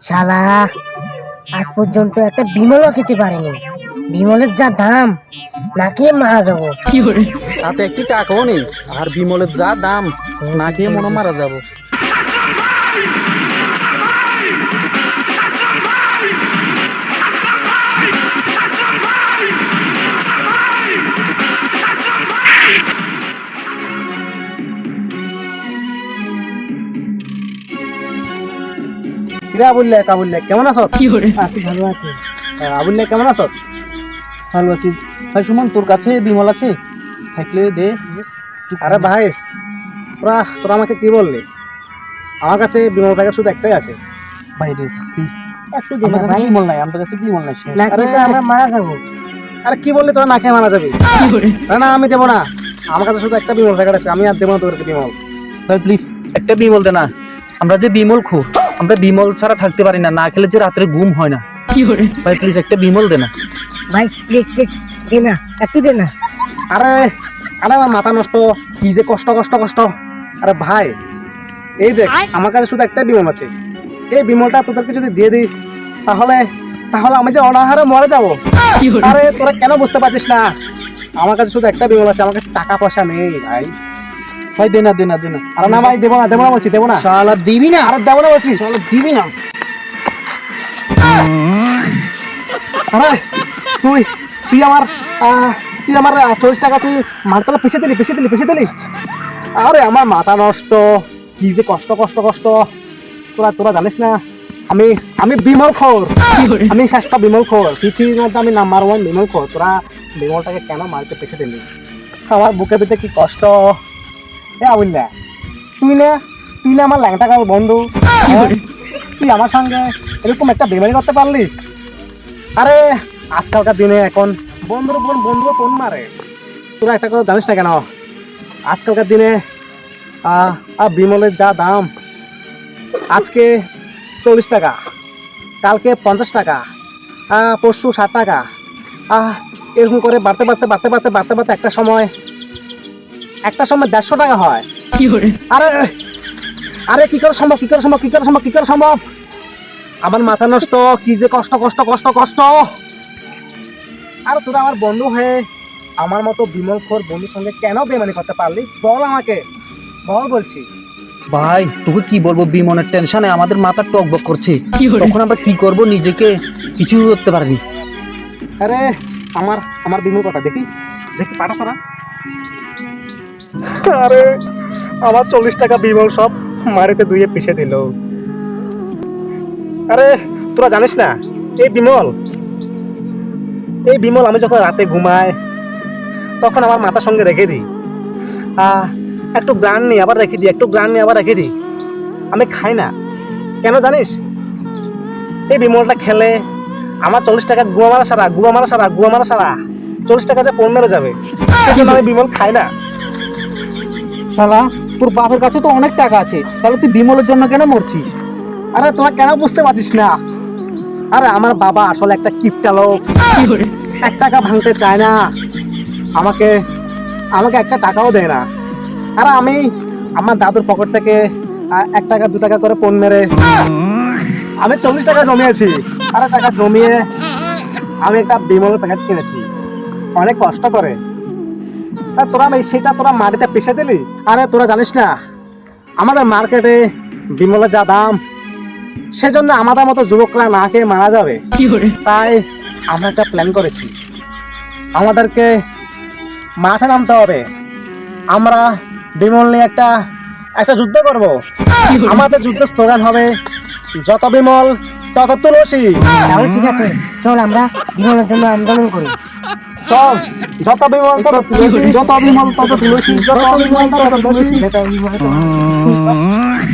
শালা আজ পর্যন্ত একটা বিমলও খেতে পারেনি। বিমলের যা দাম নাকি খেয়ে মারা যাব? হাতে একটি টাকাও নেই আর বিমলের যা দাম নাকি খেয়ে মনে মারা যাব? কিরে আবুল্লে কাবুল্লে কেমন আছো? কি আছি ভালো আছি। আবুল্লে কেমন আছো? ভালো আছি। ভাই সুমন তোর কাছে বিমল আছে? থাকলে দে। আরে ভাই তোরা তোরা আমাকে কি বললি? আমার কাছে বিমল প্যাকেট শুধু একটাই আছে। ভাই দে প্লিজ একটু ভাই। বিমল নাই আমার কাছে বিমল নাই না খেয়ে আরে- আমরা মারা যাব। আরে কি বললি তোরা না খেয়ে মারা যাবি? না না আমি দেবো না। আমার কাছে শুধু একটা বিমল প্যাকেট আছে আমি আর দেবো না তোদেরকে বিমল। ভাই প্লিজ একটা বিমল দে না। আমরা যে বিমল খো আমরা বিমল ছাড়া থাকতে পারি না না খেলে যে রাত্রে ঘুম হয় না। ভাই প্লিজ একটা বিমল দে না। ভাই প্লিজ প্লিজ দে না একটু দে না। আরে আরে আমার মাথা নষ্ট কি যে কষ্ট কষ্ট কষ্ট। আরে ভাই এই দেখ আমার কাছে শুধু একটা বিমল আছে। এই বিমলটা তোদেরকে যদি দিয়ে দিই তাহলে তাহলে আমি যে অনাহারে মরে যাব। আরে তোরা কেন বুঝতে পারছিস না? আমার কাছে শুধু একটা বিমল আছে আমার কাছে টাকা পয়সা নেই ভাই। ভাই দে না দে না দে না। আরে না ভাই দেবো না দেবো না বলছি দেবো না। শালা দিবি না? আরে দেবো না বলছি। শালা দিবি না। আরে তুই তুই আমার তুই আমার চল্লিশ টাকা তুই মালতলা পিছিয়ে দিলি পিছিয়ে দিলি পিছিয়ে দিলি। আরে আমার মাথা নষ্ট। কি যে কষ্ট কষ্ট কষ্ট। তোরা তোরা জানিস না আমি আমি বিমল খোর। আমি শ্রেষ্ঠ বিমল খোর। পৃথিবীর মধ্যে আমি নাম্বার ওয়ান বিমল খোর। তোরা বিমলটাকে কেন মারতে পিছিয়ে দিলি? আমার বুকে ভিতরে কি কষ্ট? এ আবুল্লা তুই না তুই না আমার ল্যাংটা কাল বন্ধু। হ্যাঁ? তুই আমার সঙ্গে এরকম একটা বেমারি করতে পারলি? আরে আজকালকার দিনে এখন বন্ধুর বোন বন্ধু কোন মারে? তোরা একটা কথা জানিস না কেন? আজকালকার দিনে আহ, বিমলের যা দাম আজকে চল্লিশ টাকা কালকে পঞ্চাশ টাকা পরশু ষাট টাকা আহ, এরকম করে বাড়তে বাড়তে বাড়তে বাড়তে বাড়তে বাড়তে একটা সময় একটা সময় দেড়শো টাকা হয়। কি আরে আরে কি করে সম্ভব? কি করে সম্ভব? কি করে সম্ভব? কি করে সম্ভব? আমার মাথা নষ্ট কি যে কষ্ট কষ্ট কষ্ট কষ্ট। আর তোরা আমার বন্ধু হয়ে আমার মতো বিমল খোর বন্ধুর সঙ্গে কেন বেমানি করতে পারলি? বল আমাকে। বল বলছি। ভাই তোকে কি বলব? বিমনের টেনশনে আমাদের মাথা টকবক করছে। তখন আমরা কি করব? নিজেকে কিছু করতে পারিনি। আরে আমার আমার বিমল কথা দেখি। দেখি পাঠাস না আরে, আমার চল্লিশ টাকা বিমল সব মারিতে দুইয়ে পিষে দিল। আরে, তোরা জানিস না, এই বিমল এই বিমল আমি যখন রাতে ঘুমাই, তখন আমার মাথার সঙ্গে রেখে দিই। একটু গ্রান নিয়ে আবার রেখে দিই, একটু গ্রান নিয়ে আবার রেখে দিই। আমি খাই না। কেন জানিস? এই বিমলটা খেলে আমার চল্লিশ টাকা গুয়া মারা সারা গুয়া মারা সারা গুয়া মারা সারা, চল্লিশ টাকা যে পণ মেরে যাবে, সেজন্য আমি বিমল খাই না। শালা তোর বাপের কাছে তো অনেক টাকা আছে তাহলে তুই বিমলের জন্য কেন মরছিস? আরে তোরা কেন বুঝতে পারছিস না? আরে আমার বাবা আসলে একটা কিপটা লোক। এক টাকা ভাঙতে চায় না। আমাকে আমাকে একটা টাকাও দেয় না। আর আমি আমার দাদুর পকেট থেকে এক টাকা দু টাকা করে পণ মেরে আমি চল্লিশ টাকা জমিয়েছি। আরে টাকা জমিয়ে আমি একটা বিমলের প্যাকেট কিনেছি। অনেক কষ্ট করে। তোরা আমি সেটা তোরা মাটিতে পিষে দিলি? আরে তোরা জানিস না আমাদের মার্কেটে বিমলের যা দাম সেজন্য আমাদের মতো যুবকরা না খেয়ে মারা যাবে। তাই আমরা একটা প্ল্যান করেছি। আমাদেরকে মাঠে নামতে হবে। আমরা বিমল নিয়ে একটা একটা যুদ্ধ করব। আমাদের যুদ্ধ স্লোগান হবে যত বিমল তত তুলসী। ঠিক আছে চল আমরা বিমলের জন্য আন্দোলন করি। চল যত বিমল তত তুলসী। যত বিমল তত তুলসী যত বিমল তত তুলসী। বিমল-